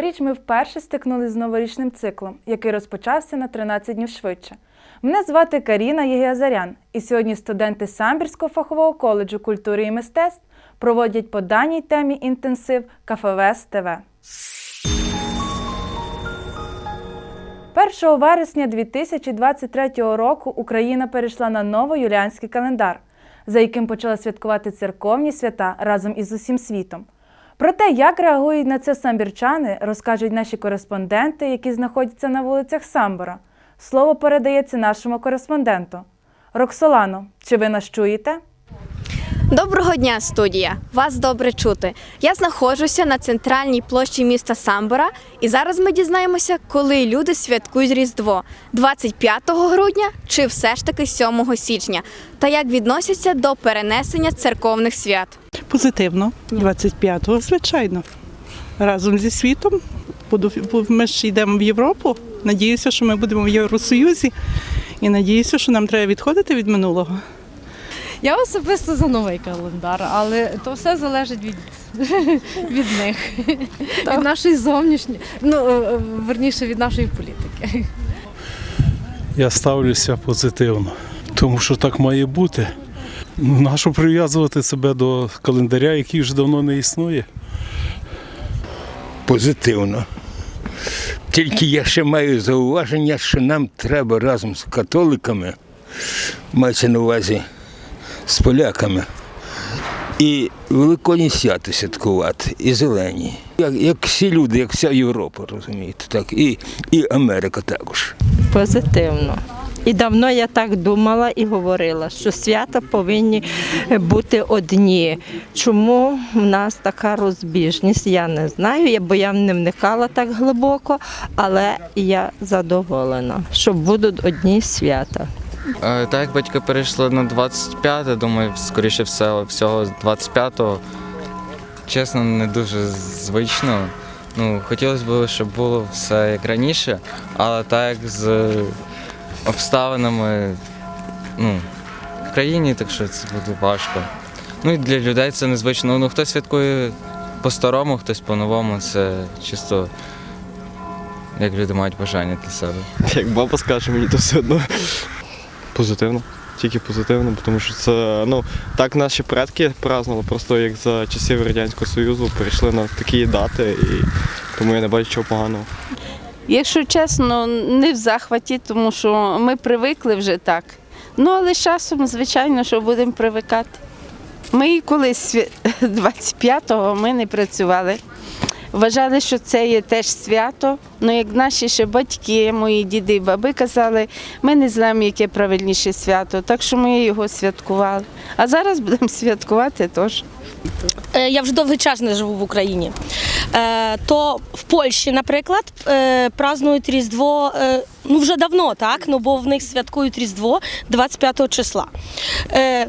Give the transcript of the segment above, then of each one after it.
Цьогоріч ми вперше стикнулися з новорічним циклом, який розпочався на 13 днів швидше. Мене звати Каріна Єгіазарян, і сьогодні студенти Самбірського фахового коледжу культури і мистецтв проводять по даній темі інтенсив КФВС ТВ. 1 вересня 2023 року Україна перейшла на новоюліанський календар, за яким почала святкувати церковні свята разом із усім світом. Про те, як реагують на це самбірчани, розкажуть наші кореспонденти, які знаходяться на вулицях Самбора. Слово передається нашому кореспонденту. Роксолано, чи ви нас чуєте? Доброго дня, студія! Вас добре чути. Я знаходжуся на центральній площі міста Самбора, і зараз ми дізнаємося, коли люди святкують Різдво 25 грудня чи все ж таки 7 січня, та як відносяться до перенесення церковних свят. Позитивно, 25-го, звичайно. Разом зі світом. Буду, ми ж йдемо в Європу. Надіюся, що ми будемо в Євросоюзі. І надіюся, що нам треба відходити від минулого. Я особисто за новий календар, але то все залежить від, від них, від нашої зовнішньої, ну е, е, верніше від нашої політики. Я ставлюся позитивно, тому що так має бути. Ну, нащо прив'язувати себе до календаря, який вже давно не існує? позитивно. Тільки я ще маю зауваження, що нам треба разом з католиками, мається на увазі з поляками, і великодні свято святкувати, і зелені. Як, як всі люди, як вся Європа, розумієте, так, і, і Америка також. Позитивно. І давно я так думала і говорила, що свята повинні бути одні. Чому в нас така розбіжність? Я не знаю, бо я не вникала так глибоко, але я задоволена, що будуть одні свята. Е, Так як батьки перейшли на 25, думаю, скоріше всього, всього 25-го. Чесно, не дуже звично. Ну, хотілося б, щоб було все як раніше, але так як з обставинами ну, в країні, так що це буде важко. Ну і для людей це незвично. Ну, хтось святкує по-старому, хтось по-новому. Це чисто як люди мають бажання для себе. Як баба скаже, мені то все одно позитивно. Тільки позитивно, тому що це ну так наші предки празднували, просто як за часів Радянського Союзу перейшли на такі дати, і тому я не бачу чого поганого. Якщо чесно, не в захваті, тому що ми привикли вже так. Ну, але з часом, звичайно, що будемо привикати. Ми і колись 25-го ми не працювали. Вважали, що це є теж свято. Ну, як наші ще батьки, мої діди і баби казали, ми не знаємо, яке правильніше свято, так що ми його святкували. А зараз будемо святкувати теж. Е, я вже довгий час не живу в Україні. Е, то в Польщі, наприклад, е, празднують Різдво е, ну вже давно, так? Ну бо в них святкують Різдво 25 числа.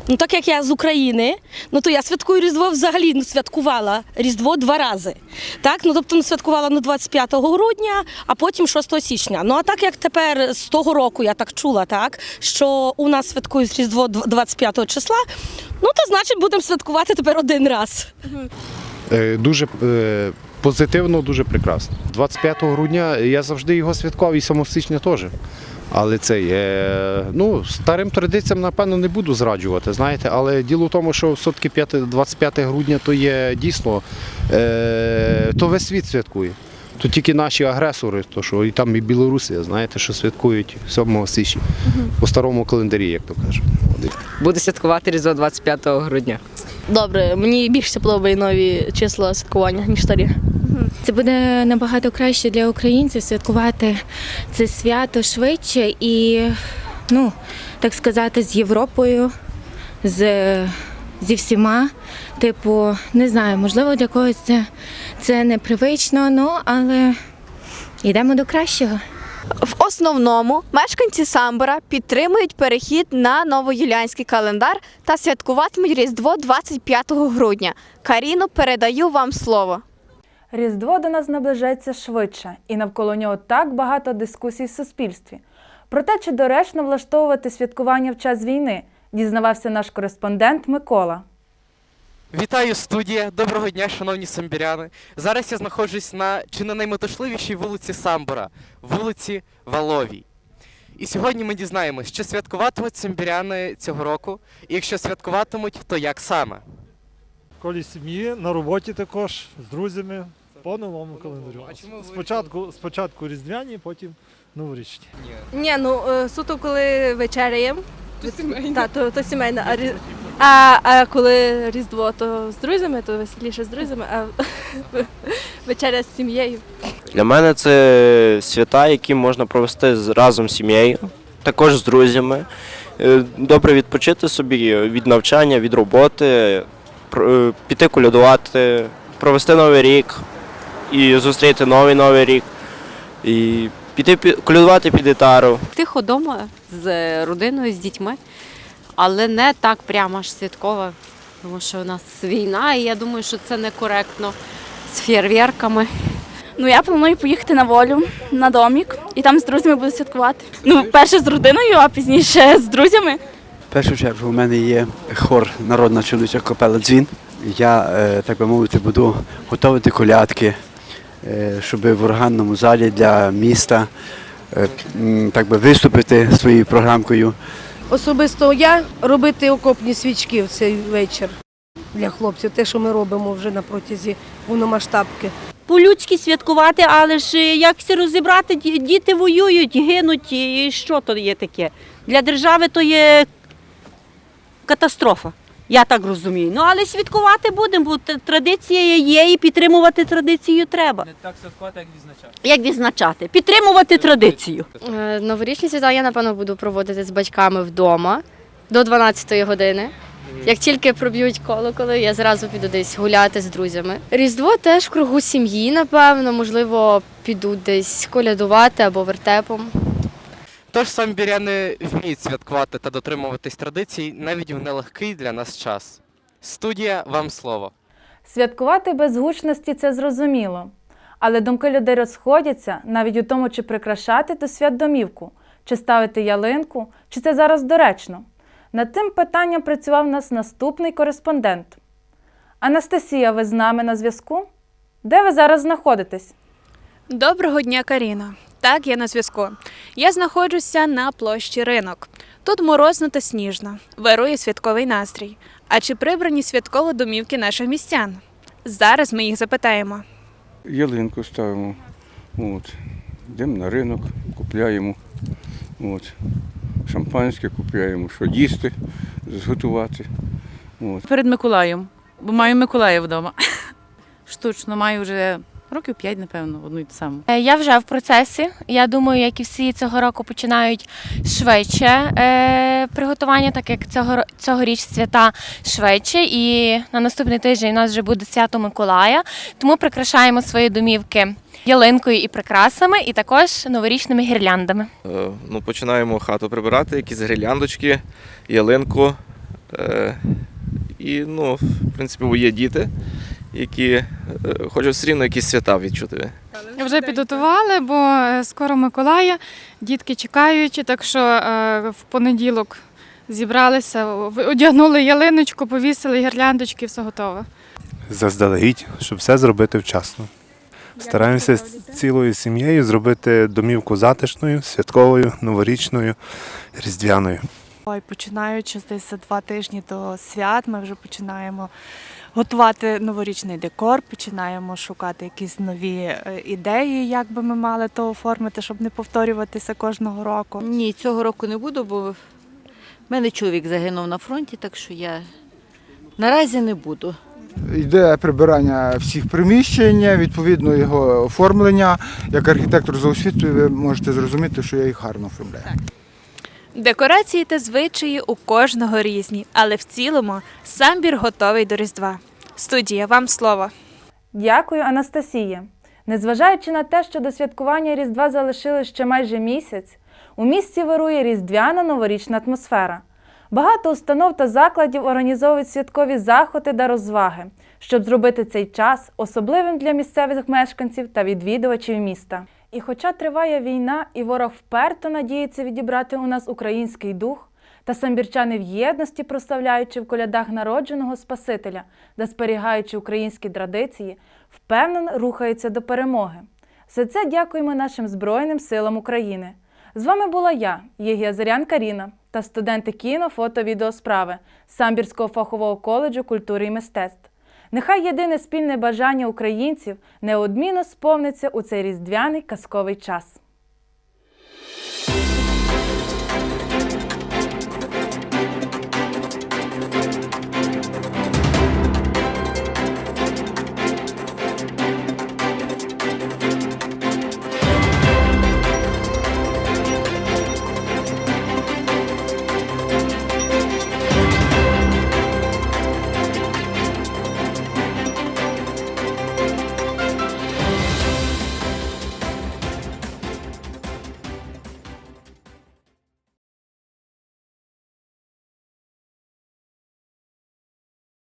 Ну так як я з України, ну то я святкую Різдво взагалі ну, святкувала Різдво два рази. Так? Ну тобто ну, святкувала ну, 25 грудня, а потім 6 січня. Ну а так як тепер з того року я так чула, так що у нас святкують Різдво 25 числа. Ну то значить будемо святкувати тепер один раз. Дуже позитивно, дуже прекрасно. 25 грудня я завжди його святкував і 7 січня теж. Але це є, ну, старим традиціям, напевно, не буду зраджувати, знаєте, але діло в тому, що все-таки 25 грудня то є дійсно, е, то весь світ святкує. То тільки наші агресори, то що і там і Білорусія, знаєте, що святкують 7 січня по старому календарі, як то кажуть. Буде святкувати Різдво 25 грудня. Добре, мені більше подобає нові числа святкування, ніж старі. Це буде набагато краще для українців святкувати це свято швидше і, ну, так сказати, з Європою, з, зі всіма. Типу, не знаю, можливо, для когось це, це непривично, ну, але йдемо до кращого. В основному мешканці Самбора підтримують перехід на новоюліанський календар та святкуватимуть Різдво 25 грудня. Каріно, передаю вам слово. Різдво до нас наближається швидше, і навколо нього так багато дискусій в суспільстві. Про те, чи доречно влаштовувати святкування в час війни, дізнавався наш кореспондент Микола. Вітаю студія. Доброго дня, шановні самбіряни. Зараз я знаходжусь на чи не найметушливішій вулиці Самбора, вулиці Валовій. І сьогодні ми дізнаємось, що святкуватимуть самбіряни цього року, і якщо святкуватимуть, то як саме. В колі сім'ї, на роботі також, з друзями, по новому календарю. Спочатку, спочатку різдвяні, потім новорічні. Ні, ну е, суто коли вечеряємо. Так, то, то сімейне. А, рі- а, а коли Різдво, то з друзями, то веселіше з друзями, а вечеря з сім'єю. Для мене це свята, які можна провести разом з сім'єю, також з друзями. Е, Добре відпочити собі від навчання, від роботи, е, піти колядувати, провести новий рік і зустріти новий новий рік. І піти колядувати під гітару. Тихо вдома з родиною, з дітьми, але не так прямо аж святково, тому що у нас війна, і я думаю, що це некоректно з фєрверками. Ну я планую поїхати на волю на домік і там з друзями буду святкувати. Ну, перше з родиною, а пізніше з друзями. В першу чергу у мене є хор Народна чоловіча капела Дзвін. Я, е, так би мовити, буду готувати колядки, е, щоб в органному залі для міста е, так би виступити своєю програмкою. Особисто я робити окопні свічки в цей вечір для хлопців, те, що ми робимо вже на протязі повномасштабки. По-людськи святкувати, але ж е, як це розібрати, діти воюють, гинуть, і що то є таке? Для держави то є катастрофа. Я так розумію. Ну але святкувати будемо, бо т- традиція є і підтримувати традицію треба. Не так святкувати, як відзначати. Як відзначати? Підтримувати традицію. Е, Новорічні свята я, напевно, буду проводити з батьками вдома до 12-ї години. Як тільки проб'ють колоколи, я зразу піду десь гуляти з друзями. Різдво теж в кругу сім'ї, напевно, можливо, піду десь колядувати або вертепом. Тож самбіряни вміють святкувати та дотримуватись традицій навіть в нелегкий для нас час. Студія, вам слово. Святкувати без гучності це зрозуміло. Але думки людей розходяться навіть у тому, чи прикрашати до свят домівку, чи ставити ялинку, чи це зараз доречно. Над цим питанням працював у нас наступний кореспондент. Анастасія, ви з нами на зв'язку? Де ви зараз знаходитесь? Доброго дня, Каріна. Так, я на зв'язку. Я знаходжуся на площі ринок. Тут морозно та сніжно, вирує святковий настрій. А чи прибрані святково домівки наших містян? Зараз ми їх запитаємо. ялинку ставимо. От. Йдемо на ринок, купляємо. От. Шампанське купляємо, що їсти, зготувати. От. Перед Миколаєм, бо маю Миколая вдома. Штучно маю вже років п'ять, напевно, одну і ту саму. Е, Я вже в процесі. Я думаю, як і всі цього року починають швидше е, приготування, так як цього цьогоріч свята швидше. І на наступний тиждень у нас вже буде свято Миколая. Тому прикрашаємо свої домівки ялинкою і прикрасами, і також новорічними гірляндами. Е, Ну, починаємо хату прибирати, якісь гирляндочки, ялинку. Е, І, ну, в принципі, бо є діти, які е, хочуть все рівно якісь свята відчути. Вже підготували, бо е, скоро Миколая, дітки чекають, так що е, в понеділок зібралися, одягнули ялиночку, повісили гірляндочки, все готове. заздалегідь, щоб все зробити вчасно. Стараємося з цілою сім'єю зробити домівку затишною, святковою, новорічною, різдвяною. Ой, починаючи десь за два тижні до свят, ми вже починаємо готувати новорічний декор, починаємо шукати якісь нові е, ідеї, як би ми мали то оформити, щоб не повторюватися кожного року. Ні, цього року не буду, бо в мене чоловік загинув на фронті, так що я наразі не буду. Йде прибирання всіх приміщень, відповідно його оформлення. Як архітектор за освітою, ви можете зрозуміти, що я їх гарно оформляю. Декорації та звичаї у кожного різні, але в цілому самбір готовий до Різдва. Студія, вам слово. Дякую, Анастасія. Незважаючи на те, що до святкування Різдва залишилось ще майже місяць, у місті вирує різдвяна новорічна атмосфера. Багато установ та закладів організовують святкові заходи та розваги, щоб зробити цей час особливим для місцевих мешканців та відвідувачів міста. І хоча триває війна і ворог вперто надіється відібрати у нас український дух, Та самбірчани в єдності, прославляючи в колядах народженого Спасителя та зберігаючи українські традиції, впевнено рухаються до перемоги. За це дякуємо нашим Збройним силам України. З вами була я, Єгія Зарян Каріна та студенти кіно, фото, відеосправи Самбірського фахового коледжу культури і мистецтв. Нехай єдине спільне бажання українців неодмінно сповниться у цей різдвяний казковий час.